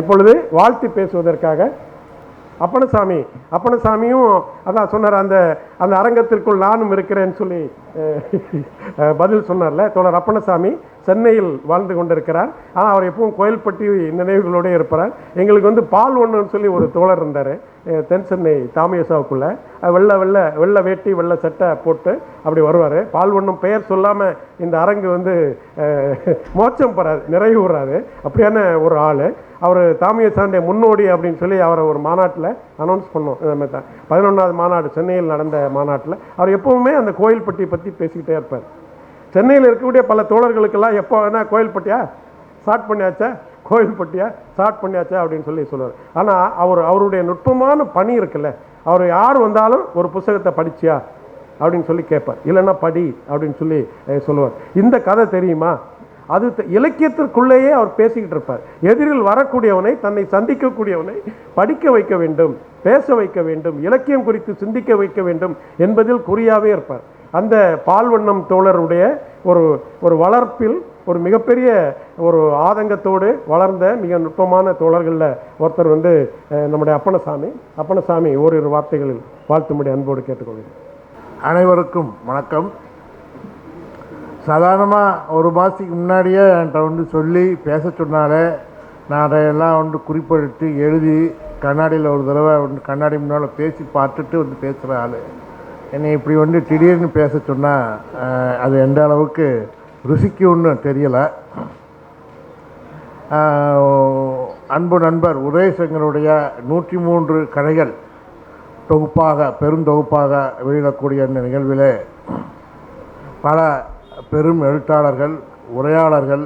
இப்பொழுது வாழ்த்து பேசுவதற்காக அப்பனசாமி அப்பனசாமியும் அதான் சொன்னார் அந்த அந்த அரங்கத்திற்குள் நானும் இருக்கிறேன்னு சொல்லி பதில் சொன்னார்ல. தோழர் அப்பனசாமி சென்னையில் வாழ்ந்து கொண்டிருக்கிறார். ஆனால் அவர் எப்பவும் கோயில்பட்டி நினைவுகளோடு இருப்பார். எங்களுக்கு வந்து பால் ஒன்றுன்னு சொல்லி ஒரு தோழர் இருந்தார் தென் சென்னை தாமியசாவுக்குள்ளே வெள்ளை வெள்ளை வெள்ளை வேட்டி வெள்ளை சட்டை போட்டு அப்படி வருவார். பால் ஒன்றும் பெயர் சொல்லாமல் இந்த அரங்கு வந்து மோச்சம் மோட்சம் பெறாது நிறைவு விடுறாரு அப்படியான ஒரு ஆள். அவர் தாமிய முன்னோடி அப்படின்னு சொல்லி அவரை ஒரு மாநாட்டில் அனௌன்ஸ் பண்ணோம். இந்த மாதிரி தான். பதினொன்றாவது மாநாடு சென்னையில் நடந்த மாநாட்டில். அவர் எப்போவுமே அந்த கோயில்பட்டி பற்றி பேசிக்கிட்டே இருப்பார். சென்னையில் இருக்கக்கூடிய பல தோழர்களுக்கெல்லாம் எப்போ வேணால் கோயில்பட்டியா? ஸ்டார்ட் பண்ணியாச்சா? கோயில்பட்டியா? ஸ்டார்ட் பண்ணியாச்சா? அப்படின்னு சொல்லி சொல்லுவார். ஆனால் அவர் அவருடைய நுட்பமான பணி இருக்குல்ல அவர் யார் வந்தாலும் ஒரு புஸ்தகத்தை படிச்சியா? அப்படின்னு சொல்லி கேட்பார். இல்லைன்னா படி அப்படின்னு சொல்லி சொல்லுவார். இந்த கதை தெரியுமா? அது த- இலக்கியத்திற்குள்ளேயே அவர் பேசிக்கிட்டு இருப்பார். எதிரில் வரக்கூடியவனை தன்னை சந்திக்கக்கூடியவனை படிக்க வைக்க வேண்டும் பேச வைக்க வேண்டும் இலக்கியம் குறித்து சிந்திக்க வைக்க வேண்டும் என்பதில் குறியாகவே இருப்பார். அந்த பால்வண்ணம் தோழருடைய ஒரு ஒரு வளர்ப்பில் ஒரு மிகப்பெரிய ஒரு ஆதங்கத்தோடு வளர்ந்த மிக நுட்பமான தோழர்களில் ஒருத்தர் வந்து நம்முடைய அப்பனசாமி. அப்பனசாமி ஓரிரு வார்த்தைகளில் வாழ்த்தும்படி அன்போடு கேட்டுக்கொள்கிறேன். அனைவருக்கும் வணக்கம். சாதாரணமாக ஒரு மாதத்துக்கு முன்னாடியே என்கிட்ட வந்து சொல்லி பேச சொன்னாலே நான் அதையெல்லாம் வந்து குறிப்பெடுத்து எழுதி கண்ணாடியில் ஒரு தடவை வந்து கண்ணாடி முன்னால் பேசி பார்த்துட்டு வந்து பேசுகிற ஆள். என்னை இப்படி வந்து திடீர்னு பேச சொன்னால் அது எந்த அளவுக்கு ருசிக்கும்னு தெரியலை. அன்பு நண்பர் உதயசங்கருடைய நூற்றி மூன்று கதைகள் தொகுப்பாக பெருந்தொகுப்பாக வெளியிடக்கூடிய இந்த நிகழ்வில் பல பெரும் எழுத்தாளர்கள் உரையாளர்கள்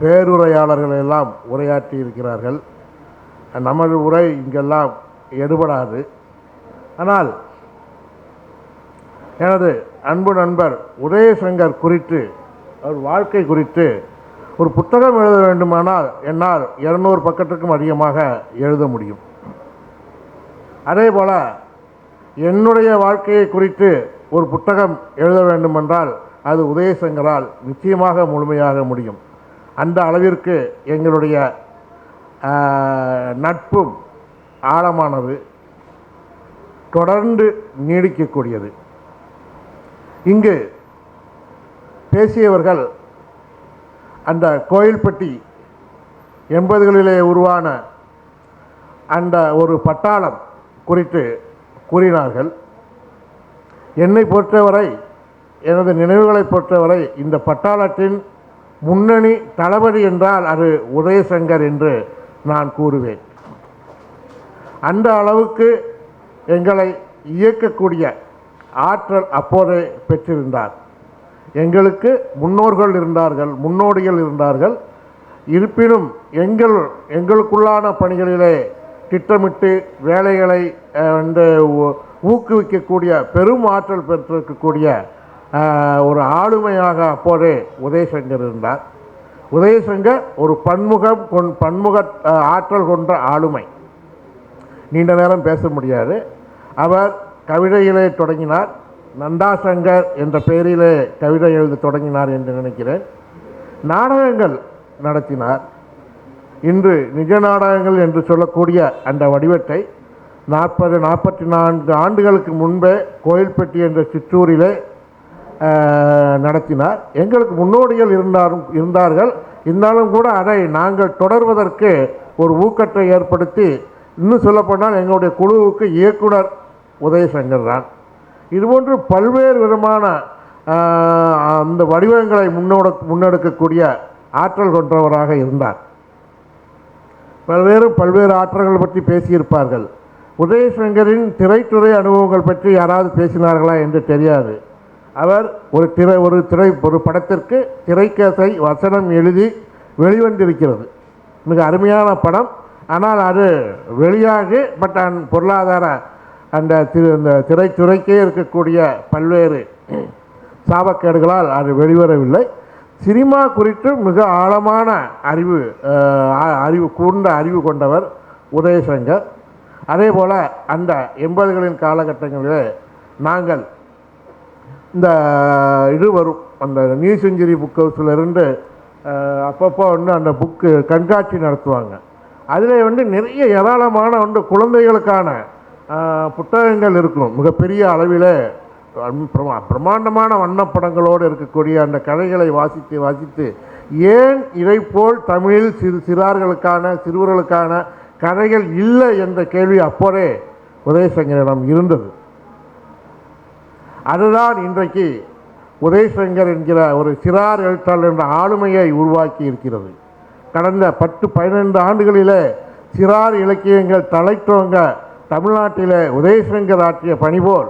பேருரையாளர்கள் எல்லாம் உரையாற்றி இருக்கிறார்கள். நமது உரை இங்கெல்லாம் எடுபடாது. ஆனால் எனது அன்பு நண்பர் உதயசங்கர் குறித்து அவர் வாழ்க்கை குறித்து ஒரு புத்தகம் எழுத வேண்டுமானால் என்னால் இருநூறு பக்கத்துக்கும் அதிகமாக எழுத முடியும். அதே போல் என்னுடைய வாழ்க்கையை குறித்து ஒரு புத்தகம் எழுத வேண்டுமென்றால் அது உதயசங்கரால் நிச்சயமாக முழுமையாக முடியும். அந்த அளவிற்கு எங்களுடைய நட்பும் ஆழமானது தொடர்ந்து நீடிக்கக்கூடியது. இங்கு பேசியவர்கள் அந்த கோயில்பட்டி எண்பதுகளிலே உருவான அந்த ஒரு பட்டாளம் குறித்து கூறினார்கள். என்னை பொறுத்தவரை எனது நினைவுகளை பொறுத்தவரை இந்த பட்டாளத்தின் முன்னணி தளபதி என்றால் அது உதயசங்கர் என்று நான் கூறுவேன். அந்த அளவுக்கு எங்களை இயக்கக்கூடிய ஆற்றல் அப்போதே பெற்றிருந்தார். எங்களுக்கு முன்னோர்கள் இருந்தார்கள் முன்னோடிகள் இருந்தார்கள். இருப்பினும் எங்கள் எங்களுக்குள்ளான பணிகளிலே திட்டமிட்டு வேலைகளை வந்து ஊக்குவிக்கக்கூடிய பெரும் ஆற்றல் பெற்றிருக்கக்கூடிய ஒரு ஆளுமையாக அப்போதே உதயசங்கர் இருந்தார். உதயசங்கர் ஒரு பன்முகம் கொண் பன்முக ஆற்றல் கொண்ட ஆளுமை. நீண்ட நேரம் பேச முடியாது. அவர் கவிதையிலே தொடங்கினார். நந்தாசங்கர் என்ற பெயரிலே கவிதை எழுத தொடங்கினார் என்று நினைக்கிறேன். நாடகங்கள் நடத்தினார். இன்று நிஜ நாடகங்கள் என்று சொல்லக்கூடிய அந்த வடிவத்தை நாற்பது நாற்பத்தி நான்கு ஆண்டுகளுக்கு முன்பே கோயில்பட்டி என்ற சிற்றூரிலே நடத்தினார். எங்களுக்கு முன்னோடிகள் இருந்தாரும் இருந்தார்கள். இருந்தாலும் கூட அதை நாங்கள் தொடர்வதற்கு ஒரு ஊக்கத்தை ஏற்படுத்தி இன்னும் சொல்லப்போனால் எங்களுடைய குழுவுக்கு இயக்குனர் உதயசங்கர் தான். இதுபோன்று பல்வேறு விதமான அந்த வடிவங்களை முன்னோட முன்னெடுக்கக்கூடிய ஆற்றல் கொண்டவராக இருந்தார். பல்வேறு பல்வேறு ஆற்றல்கள் பற்றி பேசியிருப்பார்கள். உதயசங்கரின் திரைத்துறை அனுபவங்கள் பற்றி யாராவது பேசினார்களா என்று தெரியாது. அவர் ஒரு திரை ஒரு திரை ஒரு படத்திற்கு திரைக்கதை வசனம் எழுதி வெளிவந்திருக்கிறது. மிக அருமையான படம். ஆனால் அது வெளியாகி பட் அந்த பொருளாதார அந்த திரு அந்த திரைத்துறைக்கே இருக்கக்கூடிய பல்வேறு சாபக்கேடுகளால் அது வெளிவரவில்லை. சினிமா குறித்து மிக ஆழமான அறிவு அறிவு கூர்ந்த அறிவு கொண்டவர் உதயசங்கர். அதே போல் அந்த எண்பதுகளின் காலகட்டங்களில் நாங்கள் இந்த இது வரும். அந்த நியூ செஞ்சுரி புக் ஹவுஸ்லேருந்து அப்பப்போ வந்து அந்த புக்கு கண்காட்சி நடத்துவாங்க. அதில் வந்து நிறைய ஏராளமான வந்து குழந்தைகளுக்கான புத்தகங்கள் இருக்கும். மிகப்பெரிய அளவில் பிரமாண்டமான பிரம்மாண்டமான வண்ணப்படங்களோடு இருக்கக்கூடிய அந்த கதைகளை வாசித்து வாசித்து ஏன் இதைப்போல் தமிழில் சிறு சிறார்களுக்கான சிறுவர்களுக்கான கதைகள் இல்லை என்ற கேள்வி அப்போதே உதயசங்கரிடம் இருந்தது. அதுதான் இன்றைக்கு உதயசங்கர் என்கிற ஒரு சிறார் எழுத்தாளர் என்ற ஆளுமையை உருவாக்கி இருக்கிறது. கடந்த பத்து பதினைந்து ஆண்டுகளிலே சிறார் இலக்கியங்கள் தலைத்தோங்க தமிழ்நாட்டிலே உதயசங்கர் ஆற்றிய பணிபோல்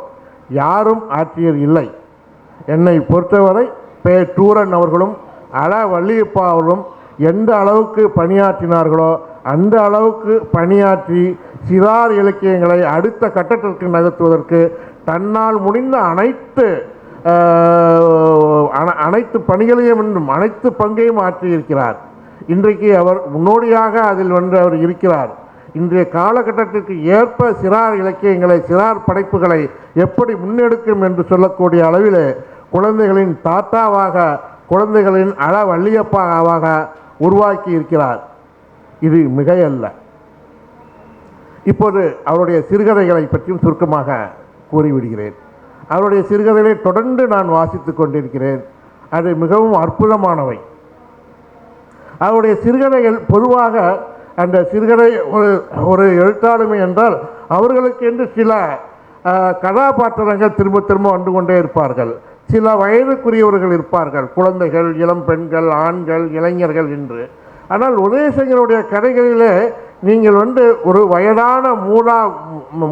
யாரும் ஆற்றியது இல்லை. என்னை பொறுத்தவரை பே. டூரன் அவர்களும் அல. வள்ளியப்பா அவர்களும் எந்த அளவுக்கு பணியாற்றினார்களோ அந்த அளவுக்கு பணியாற்றி சிறார் இலக்கியங்களை அடுத்த கட்டத்திற்கு நகர்த்துவதற்கு தன்னால் முடிந்த அனைத்து அனைத்து பணிகளையும் அனைத்து பங்கையும் ஆற்றியிருக்கிறார். இன்றைக்கு அவர் முன்னோடியாக அதில் வந்து அவர் இருக்கிறார். இன்றைய காலகட்டத்திற்கு ஏற்ப சிறார் இலக்கியங்களை சிறார் படைப்புகளை எப்படி முன்னெடுக்கும் என்று சொல்லக்கூடிய அளவில் குழந்தைகளின் தாத்தாவாக குழந்தைகளின் அளவள்ளியப்பாவாக உருவாக்கி இருக்கிறார். இது மிகையல்ல. இப்போது அவருடைய சிறுகதைகளை பற்றியும் சுருக்கமாக கூறிவிடுகிறேன். அவருடைய சிறுகதைகளை தொடர்ந்து நான் வாசித்து கொண்டிருக்கிறேன். அது மிகவும் அற்புதமானவை. அவருடைய சிறுகதைகள் பொதுவாக அந்த சிறுகதை ஒரு ஒரு எழுத்தாளுமை என்றால் அவர்களுக்கு என்று சில கதாபாத்திரங்கள் திரும்ப திரும்ப வந்து கொண்டே இருப்பார்கள். சில வயதுக்குரியவர்கள் இருப்பார்கள். குழந்தைகள் இளம் பெண்கள் ஆண்கள் இளைஞர்கள் என்று. ஆனால் உதயசங்கருடைய கதைகளிலே நீங்கள் வந்து ஒரு வயதான மூடா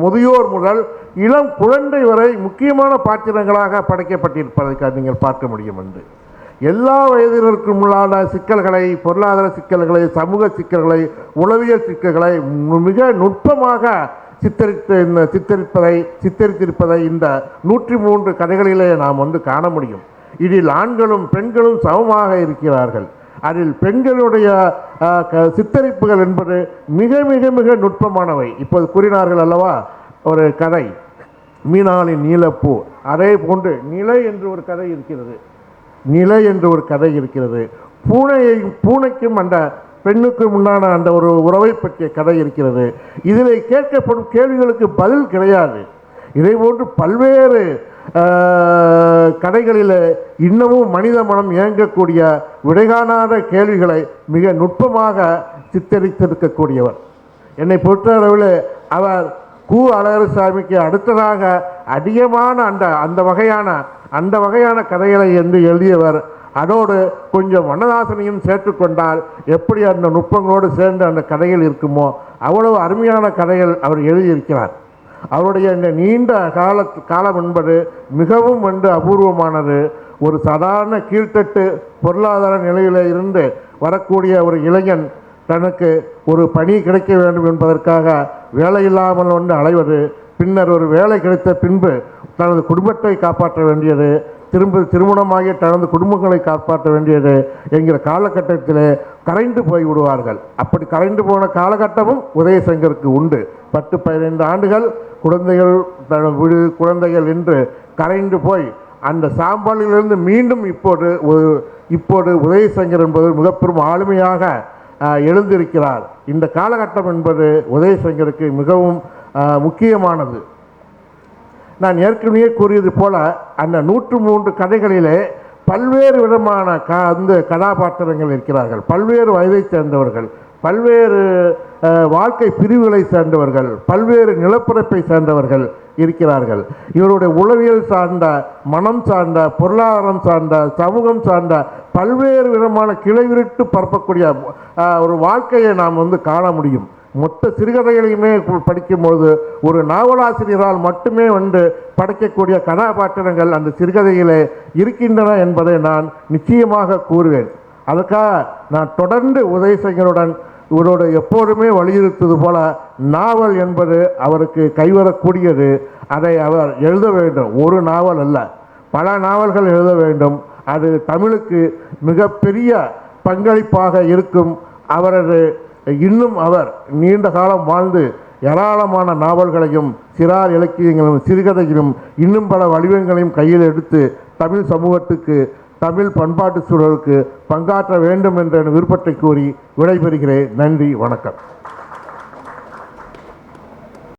முதியோர் முதல் இளம் குழந்தை வரை முக்கியமான பாத்திரங்களாக படைக்கப்பட்டிருப்பதை நீங்கள் பார்க்க முடியும் என்று. எல்லா வயதினருக்கும் உள்ளான சிக்கல்களை பொருளாதார சிக்கல்களை சமூக சிக்கல்களை உளவியல் சிக்கல்களை மிக நுட்பமாக சித்தரித்து இந்த சித்தரிப்பதை சித்தரித்திருப்பதை இந்த நூற்றி மூன்று கதைகளிலே நாம் வந்து காண முடியும். இதில் ஆண்களும் பெண்களும் சமமாக இருக்கிறார்கள். அதில் பெண்களுடைய க- சித்தரிப்புகள் என்பது மிக மிக மிக நுட்பமானவை. இப்போது கூறினார்கள் அல்லவா? ஒரு கதை. மீனாளின் நீலப்பூ. அதே போன்று நிலை என்று ஒரு கதை இருக்கிறது. நிலை என்று ஒரு கதை இருக்கிறது. பூனையை பூனைக்கும் அந்த பெண்ணுக்கும் உண்டான அந்த ஒரு உறவை பற்றிய கதை இருக்கிறது. இதில் கேட்கப்படும் கேள்விகளுக்கு பதில் கிடையாது. இதை போன்று பல்வேறு கடைகளில் கதைகளில் இன்னமும் மனித மனம் இயங்கக்கூடிய விடைகாணாத கேள்விகளை மிக நுட்பமாக சித்தரித்திருக்கக்கூடியவர். என்னை பொறுத்தளவில் அவர் கு. அழகரசாமிக்கு அடுத்ததாக அதிகமான அந்த அந்த வகையான அந்த வகையான கதைகளை என்று எழுதியவர். அதோடு கொஞ்சம் வண்ணதாசனையும் சேர்த்துக்கொண்டால் எப்படி அந்த நுட்பங்களோடு சேர்ந்து அந்த கதைகள் இருக்குமோ அவ்வளவு அருமையான கதைகள் அவர் எழுதியிருக்கிறார். அவருடைய இந்த நீண்ட கால காலம் என்பது மிகவும் வந்து அபூர்வமானது. ஒரு சாதாரண கீழ்த்தட்டு பொருளாதார நிலையில இருந்து வரக்கூடிய ஒரு இளைஞன் தனக்கு ஒரு பணி கிடைக்க வேண்டும் என்பதற்காக வேலை இல்லாமல் வந்து அலைவது பின்னர் ஒரு வேலை கிடைத்த பின்பு தனது குடும்பத்தை காப்பாற்ற வேண்டியது திரும்ப திருமணமாகி தனது குடும்பங்களை காப்பாற்ற வேண்டியது என்கிற காலகட்டத்தில் கரைந்து போய் விடுவார்கள். அப்படி கரைந்து போன காலகட்டமும் உதயசங்கருக்கு உண்டு. பத்து பதினைந்து ஆண்டுகள் குழந்தைகள் தன வீடு குழந்தைகள் என்று கரைந்து போய் அந்த சாம்பலிலிருந்து மீண்டும் இப்போது ஒரு இப்போது உதயசங்கர் என்பது மிகப்பெரும் ஆளுமையாக எழுந்திருக்கிறார். இந்த காலகட்டம் என்பது உதயசங்கருக்கு மிகவும் முக்கியமானது. நான் ஏற்கனவே கூறியது போல அந்த நூற்று மூன்று கதைகளிலே பல்வேறு விதமான க அந்த கதாபாத்திரங்கள் இருக்கிறார்கள். பல்வேறு வயதைச் சேர்ந்தவர்கள் பல்வேறு வாழ்க்கை பிரிவுகளை சேர்ந்தவர்கள் பல்வேறு நிலப்பரப்பை சேர்ந்தவர்கள் இருக்கிறார்கள். இவருடைய உளவியல் சார்ந்த மனம் சார்ந்த பொருளாதாரம் சார்ந்த சமூகம் சார்ந்த பல்வேறு விதமான கிளைவிருட்டு பரப்பக்கூடிய ஒரு வாழ்க்கையை நாம் வந்து காண முடியும். மொத்த சிறுகதைகளையுமே படிக்கும்பொழுது படிக்கும்போது ஒரு நாவலாசிரியரால் மட்டுமே வந்து படைக்கக்கூடிய கதாபாத்திரங்கள் அந்த சிறுகதையிலே இருக்கின்றன என்பதை நான் நிச்சயமாக கூறுவேன். அதுக்காக நான் தொடர்ந்து உதயசங்கருடன் இவரோடு எப்போதுமே வலியுறுத்துவது போல நாவல் என்பது அவருக்கு கைவரக்கூடியது. அதை அவர் எழுத வேண்டும். ஒரு நாவல் அல்ல. பல நாவல்கள் எழுத வேண்டும். அது தமிழுக்கு மிகப்பெரிய பங்களிப்பாக இருக்கும். அவரது இன்னும் அவர் நீண்ட காலம் வாழ்ந்து ஏராளமான நாவல்களையும் சிறார் இலக்கியங்களும் சிறுகதைகளும் இன்னும் பல வடிவங்களையும் கையில் எடுத்து தமிழ் சமூகத்துக்கு தமிழ் பண்பாட்டு சூழலுக்கு பங்காற்ற வேண்டும் என்ற விருப்பத்தை கூறி விடைபெறுகிறேன். நன்றி வணக்கம்.